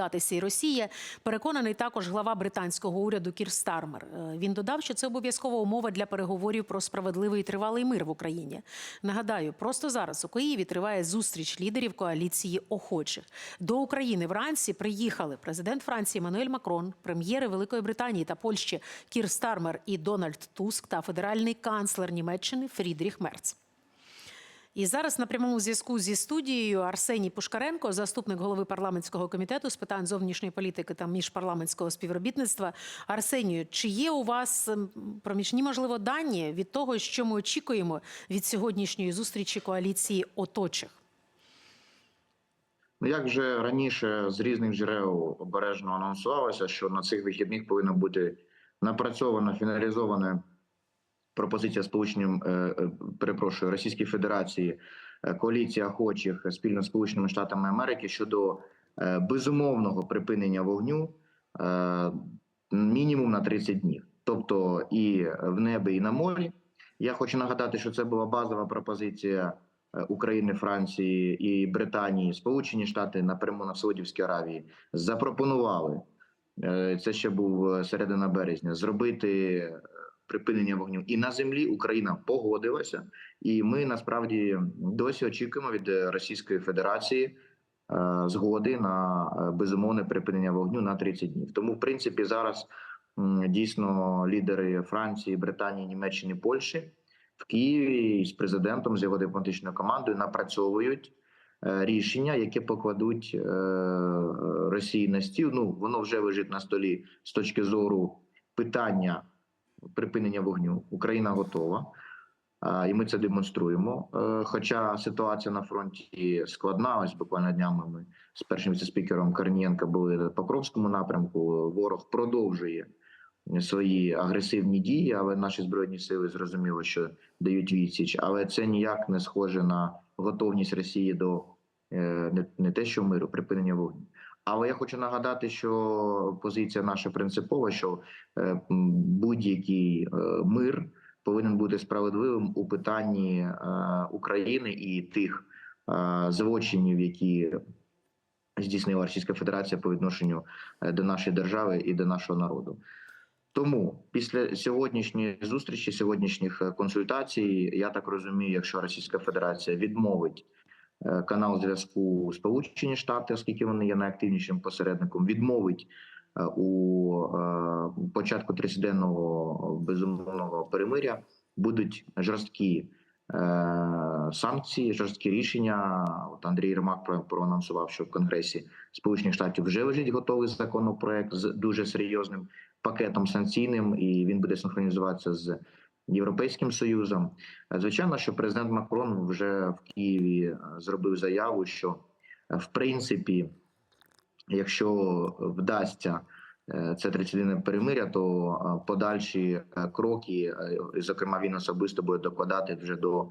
піддатися і Росія. Переконаний також глава британського уряду Кір Стармер. Е, Він додав, що це обов'язкова умова для переговорів про справедливий і тривалий мир в Україні. Нагадаю, просто зараз у Києві триває зустріч лідерів коаліції охочих. До України вранці приїхали президент Франції Мануель Макрон, прем'єри Великої Британії та Польщі Кір Стармер і Дональд Туск та федеральний канцлер Німеччини Фрідріх Мерц. І зараз на прямому зв'язку зі студією Арсеній Пушкаренко, заступник голови парламентського комітету з питань зовнішньої політики та міжпарламентського співробітництва. Арсенію, чи є у вас ем, проміжні можливо дані від того, що ми очікуємо від сьогоднішньої зустрічі коаліції оточих? Ну, як вже раніше з різних джерел обережно анонсувалося, що на цих вихідних повинна бути напрацьована, фіналізована пропозиція Сполученим, е, е, перепрошую, Російській Федерації, е, коаліція охочих спільно з Сполученими Штатами Америки щодо безумовного припинення вогню мінімум на 30 днів, тобто і в небі, і на морі. Я хочу нагадати, що це була базова пропозиція України, Франції і Британії. Сполучені Штати напряму на Саудівській Аравії запропонували це ще був середина березня. Зробити припинення вогню і на землі. Україна погодилася, і ми насправді досі очікуємо від е, Російської Федерації е, згоди на е, безумовне припинення вогню на 30 днів. Тому, в принципі, зараз дійсно лідери Франції, Британії, Німеччини, Польщі в Києві з президентом з його дипломатичною командою напрацьовують рішення, яке покладуть Росії на стіл. Ну воно вже лежить на столі з точки зору питання припинення вогню. Україна готова. І ми це демонструємо. Е, Хоча ситуація на фронті складна, ось буквально днями ми з першим віце-спікером Корнієнка були на Покровському напрямку. Ворог продовжує свої агресивні дії, але наші збройні сили зрозуміло, що дають відсіч. Але це ніяк не схоже на готовність Росії до е, не, не те, що миру, припинення вогню. Але я хочу нагадати, що позиція наша принципова, що е, будь-який е, мир повинен бути справедливим у питанні е, України і тих злочинів, які здійснила Російська Федерація по відношенню до нашої держави і до нашого народу. Тому після сьогоднішньої зустрічі, сьогоднішніх консультацій, я так розумію, якщо Російська Федерація відмовить канал зв'язку Сполучені Штати, оскільки вони є найактивнішим посередником, відмовить е, у е, початку 30-денного безумовного перемиря, будуть жорсткі е, санкції, жорсткі рішення. От Андрій Єрмак проанонсував, що в Конгресі Сполучених Штатів вже лежить готовий законопроект з дуже серйозним пакетом санкційним, і він буде синхронізуватися з Європейським Союзом. Е, Звичайно, що президент Макрон вже в Києві е, зробив заяву, що е, в принципі, якщо вдасться це 30-денне перемиря, то подальші кроки, зокрема, він особисто буде докладати вже до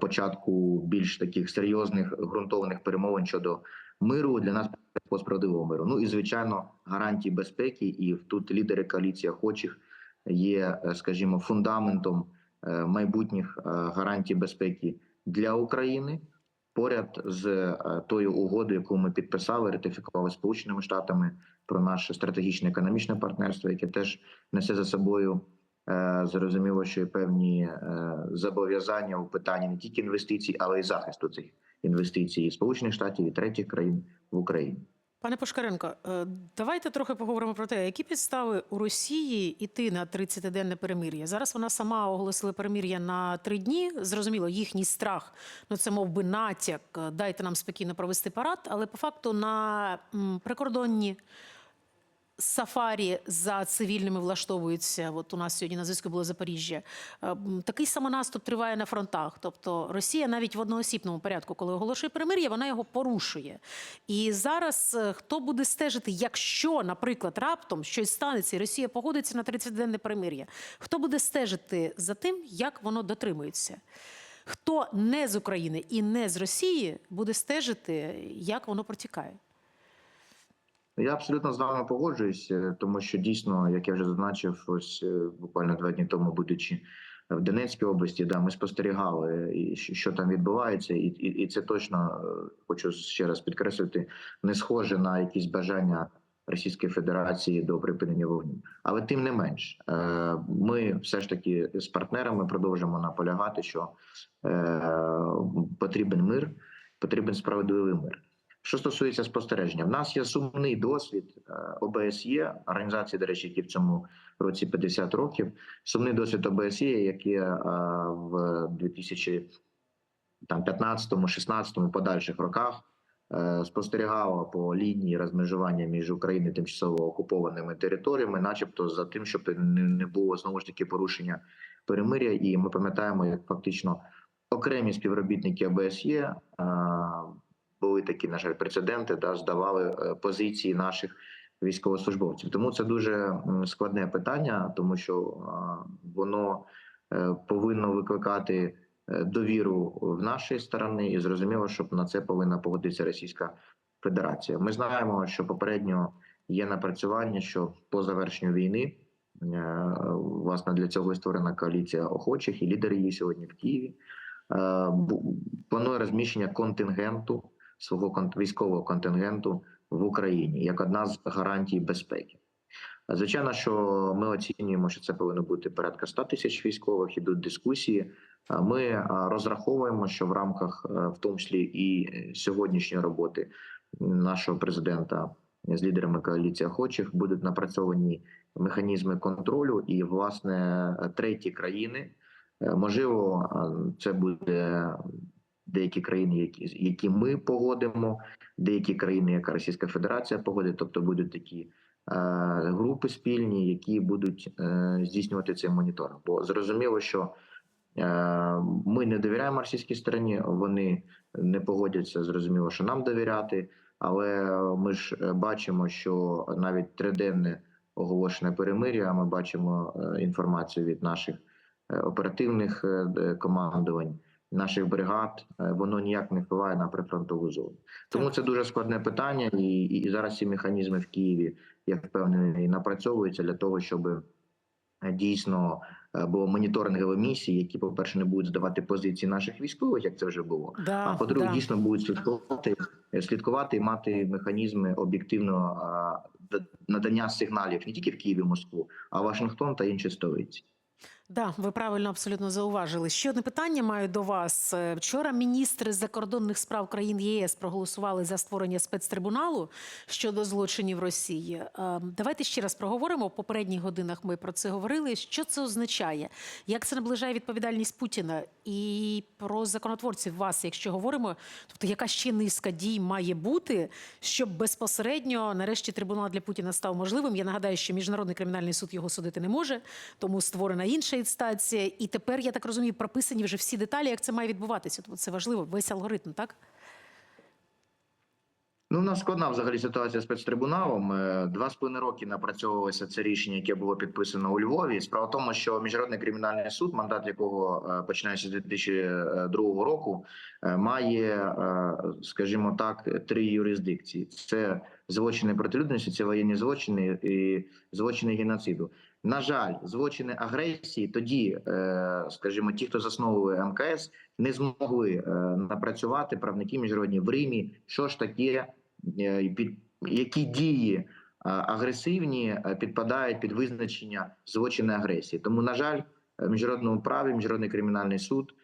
початку більш таких серйозних ґрунтовних перемовин щодо миру для нас по справедливого миру. Ну і звичайно, гарантії безпеки, і тут лідери коаліції охочих є, е, скажімо, фундаментом е, майбутніх е, гарантій безпеки для України. Поряд з тою угодою, яку ми підписали, ратифікували Сполученими Штатами про наше стратегічне економічне партнерство, яке теж несе за собою зрозуміло, що і певні зобов'язання у питанні не тільки інвестицій, але й захисту цих інвестицій і Сполучених Штатів і третіх країн в Україні. Пане Пушкаренко, е, давайте трохи поговоримо про те, які підстави у Росії йти на 30-денне перемир'я. Зараз вона сама оголосила перемир'я на три дні. Зрозуміло, їхній страх, ну це мов би натяк. е, Дайте нам спокійно провести парад, але по факту на прикордонні сафарі за цивільними влаштовуються. От у нас сьогодні на зв'язку було Запоріжжя. Е, Такий самонаступ триває на фронтах. Тобто Росія навіть в одноосібному порядку, коли оголошує перемир'я, вона його порушує. І зараз е, хто буде стежити, якщо, наприклад, раптом щось станеться, і Росія погодиться на 30-денне перемир'я, хто буде стежити за тим, як воно дотримується? Хто не з України і не з Росії буде стежити, як воно протікає? Я абсолютно з вами погоджуюсь, е, тому що дійсно, як я вже зазначив, ось е, буквально два дні тому, будучи в Донецькій області. Да, ми спостерігали, що, там відбувається, і, і, і це точно е, хочу ще раз підкреслити, не схоже на якісь бажання Російської Федерації до припинення вогню. Але тим не менш, е, ми все ж таки з партнерами продовжимо наполягати, що е, потрібен мир, потрібен справедливий мир. Що стосується спостереження, в нас є сумний досвід е, ОБСЄ, організації, до речі, які в цьому році 50 років. Сумний досвід ОБСЄ, який е, в 2015-16 подальших роках е, спостерігала по лінії розмежування між Україною і тимчасово окупованими територіями, начебто за тим, щоб не, не було знову ж таки порушення перемиря. І ми пам'ятаємо, як фактично окремі співробітники ОБСЄ е, були такі, на жаль, прецеденти, да, здавали е, позиції наших військовослужбовців. Тому це дуже складне питання, тому що воно е, повинно викликати е, довіру в нашої сторони, і зрозуміло, що на це повинна погодитися Російська Федерація. Ми знаємо, що попередньо є напрацювання, що по завершенню війни. Власне, для цього і створена коаліція охочих, і лідери її сьогодні в Києві. Планує розміщення контингенту свого військового контингенту в Україні як одна з гарантій безпеки. Звичайно, що ми оцінюємо, що це повинно бути порядка 100 тисяч військових. Ідуть дискусії. Ми розраховуємо, що в рамках, е, в тому числі і сьогоднішньої роботи нашого президента з лідерами коаліції охочих будуть напрацьовані механізми контролю, і власне треті країни е, можливо, це буде деякі країни, які, які ми погодимо, деякі країни, яка Російська Федерація погодить, тобто будуть такі е, групи спільні, які будуть е, здійснювати цей моніторинг. Бо зрозуміло, що е, ми не довіряємо російській стороні, вони не погодяться. Зрозуміло, що нам довіряти, але ми ж бачимо, що навіть триденне оголошене перемир'я. Ми бачимо інформацію від наших оперативних командувань наших бригад, е, воно ніяк не впливає на прифронтову зону. Тому це дуже складне питання, і, і, зараз ці механізми в Києві, я впевнений, напрацьовуються для того, щоб е, дійсно е, було моніторингові місії, які, по-перше, не будуть здавати позиції наших військових, як це вже було. Да, А по-друге, да. дійсно будуть слідкувати, слідкувати і мати механізми об'єктивного надання сигналів не тільки в Києві, Москву, а Вашингтон та інші столиці. Да, ви правильно абсолютно зауважили. Ще одне питання маю до вас. Е, Вчора міністри закордонних справ країн ЄС проголосували за створення спецтрибуналу щодо злочинів Росії. Е, Давайте ще раз проговоримо. В попередніх годинах ми про це говорили. Що це означає? Як це наближає відповідальність Путіна? І про законотворців вас, якщо говоримо, тобто яка ще низка дій має бути, щоб безпосередньо нарешті трибунал для Путіна став можливим. Я нагадаю, що міжнародний кримінальний суд його судити не може, тому створена інша інстанція. І тепер я так розумію, прописані вже всі деталі, як це має відбуватися. Тобто це важливо, весь алгоритм, так? Ну, у нас складна взагалі ситуація з спецтрибуналом. Е, Два з половиною роки напрацьовувалося це рішення, яке було підписано у Львові. Справа в тому, що міжнародний кримінальний суд, мандат якого е, починаючи з 2002 року, е, має, скажімо так, три юрисдикції: це злочини проти людяності, це воєнні злочини і злочини геноциду. На жаль, злочини агресії тоді, е, скажімо, ті, хто засновує МКС, не змогли е, напрацювати правники міжнародні в Римі, що ж таке, е, які дії агресивні підпадають під визначення злочини агресії. Тому, на жаль, в міжнародному праві, міжнародний кримінальний суд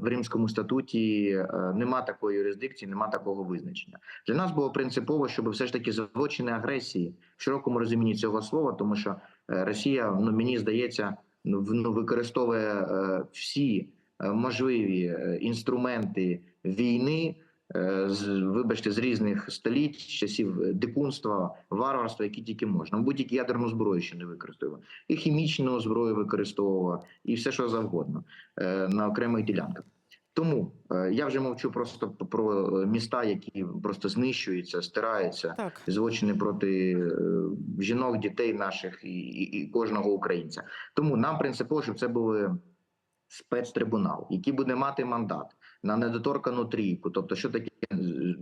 в Римському статуті е, нема такої юрисдикції, нема такого визначення. Для нас було принципово, щоб все ж таки злочини агресії в широкому розумінні цього слова, тому що е, Росія, ну мені здається, ну, ну, використовує е, всі е, можливі е, інструменти війни. Е, З вибачте з різних століть, часів е, дикунства, варварства, які тільки можна. Будь-які ядерну зброю ще не використовував, і хімічну зброю використовував, і все, що завгодно е, на окремих ділянках. Тому я вже мовчу просто про міста, які просто знищуються, стираються, Так. злочини проти жінок, дітей наших і, і, і кожного українця. Тому нам принципово, щоб це був спецтрибунал, який буде мати мандат на недоторкану трійку. Тобто, що таке е,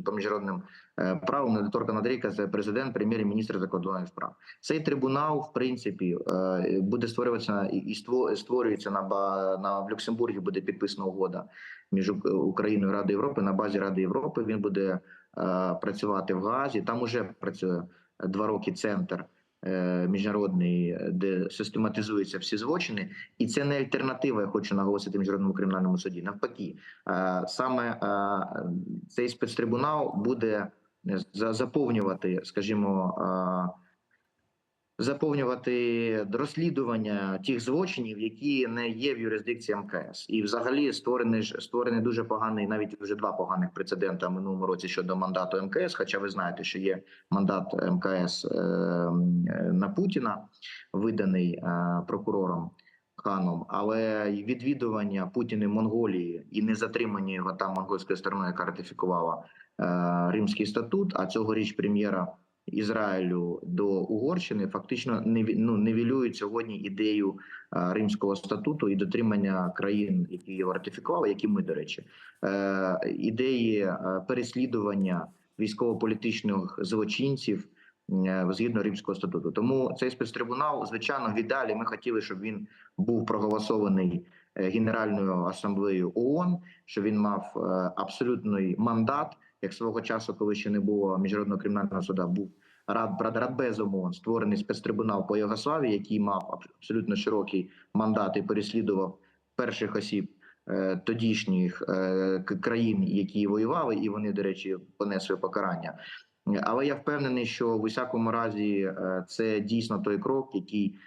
по міжнародним е, правом недоторкана трійка? Це президент, прем'єр і міністр закордонних справ. Цей трибунал, в принципі, е, буде створюватися і- і ство- створюється на ба- на в Люксембургі. Буде підписана угода між Україною і Радою Європи. На базі Ради Європи він буде працювати в Газі. Там уже працює два роки центр міжнародний, е, де систематизуються всі злочини, і це не альтернатива. Я хочу наголосити міжнародному кримінальному суді. Навпаки, е, саме е, цей спецтрибунал буде за- заповнювати, скажімо. Заповнювати розслідування тих злочинів, які не є в юрисдикції МКС, і взагалі створений створений дуже поганий, навіть вже два поганих прецедента минулому році щодо мандату МКС. Хоча ви знаєте, що є мандат МКС е, на Путіна, виданий е, прокурором ханом, але відвідування Путіним Монголії і незатримання його там монгольською стороною, яка ратифікувала е, Римський статут. А цьогоріч прем'єра Ізраїлю до Угорщини фактично ну, невілюють сьогодні ідею е, Римського статуту і дотримання країн, які його ратифікували, які ми, до речі, е, ідеї е, переслідування військово-політичних злочинців згідно Римського статуту. Тому цей спецтрибунал, звичайно, в ідеалі ми хотіли, щоб він був проголосований Генеральною асамблеєю ООН, що він мав абсолютний мандат, як свого часу, коли ще не було міжнародного кримінального суда, був Рад Рад- Радбезом створений спецтрибунал по Югославії, який мав аб- абсолютно широкий мандат і переслідував перших осіб е, тодішніх е, країн, які воювали, і вони, до речі, понесли покарання. Але я впевнений, що в усякому разі е, це дійсно той крок, який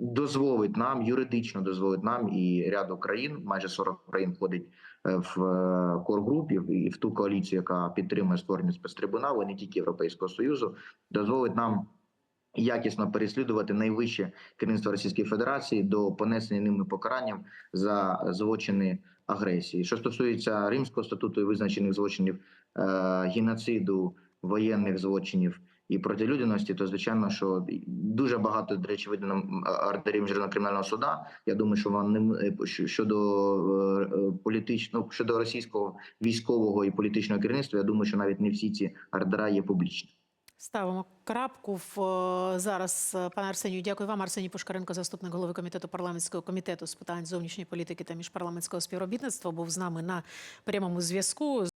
дозволить нам юридично дозволить нам і ряду країн, майже 40 країн входить в коргрупі і в ту коаліцію, яка підтримує створення спецтрибуналу, не тільки Європейського союзу, дозволить нам якісно переслідувати найвище керівництво Російської Федерації до понесення ними покаранням за злочини агресії. Що стосується Римського статуту і визначених злочинів е, геноциду, воєнних злочинів і протилюдяності, то звичайно, що дуже багато до речі видано м, міжнародного кримінального суда. Я думаю, що вам е, щодо е, е, політичного щодо російського військового і політичного керівництва. Я думаю, що навіть не всі ці ордера є публічні. Ставимо крапку в зараз. Пане Арсенію, дякую вам. Арсеній Пушкаренко, заступник голови комітету парламентського комітету з питань зовнішньої політики та міжпарламентського співробітництва, був з нами на прямому зв'язку.